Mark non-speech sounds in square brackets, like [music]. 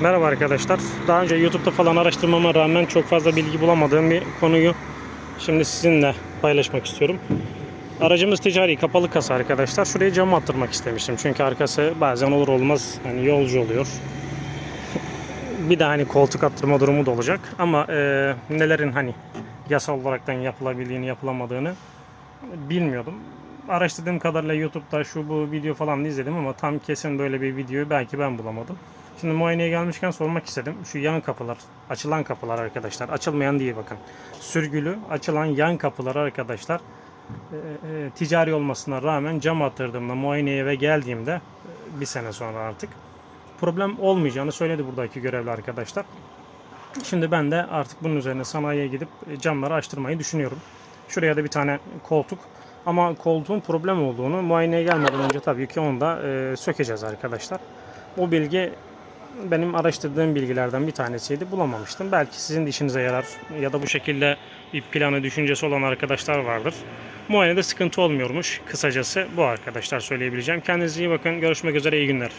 Merhaba arkadaşlar. Daha önce YouTube'da falan araştırmama rağmen çok fazla bilgi bulamadığım bir konuyu şimdi sizinle paylaşmak istiyorum. Aracımız ticari kapalı kasa arkadaşlar. Şuraya cam attırmak istemiştim. Çünkü arkası bazen olur olmaz hani yolcu oluyor. [laughs] bir de hani koltuk attırma durumu da olacak. Ama e, nelerin hani yasal olaraktan yapılabildiğini yapılamadığını bilmiyordum. Araştırdığım kadarıyla YouTube'da şu bu video falan izledim ama tam kesin böyle bir videoyu belki ben bulamadım. Şimdi muayeneye gelmişken sormak istedim. Şu yan kapılar, açılan kapılar arkadaşlar. Açılmayan değil bakın. Sürgülü, açılan yan kapılar arkadaşlar. e, e, ticari olmasına rağmen cam attırdığımda muayeneye ve geldiğimde e, bir sene sonra artık problem olmayacağını söyledi buradaki görevli arkadaşlar. Şimdi ben de artık bunun üzerine sanayiye gidip e, camları açtırmayı düşünüyorum. Şuraya da bir tane koltuk. Ama koltuğun problem olduğunu muayeneye gelmeden önce tabii ki onu da e, sökeceğiz arkadaşlar. Bu bilgi benim araştırdığım bilgilerden bir tanesiydi. Bulamamıştım. Belki sizin de işinize yarar ya da bu şekilde bir planı, düşüncesi olan arkadaşlar vardır. Muayenede sıkıntı olmuyormuş. Kısacası bu arkadaşlar söyleyebileceğim. Kendinize iyi bakın. Görüşmek üzere. iyi günler.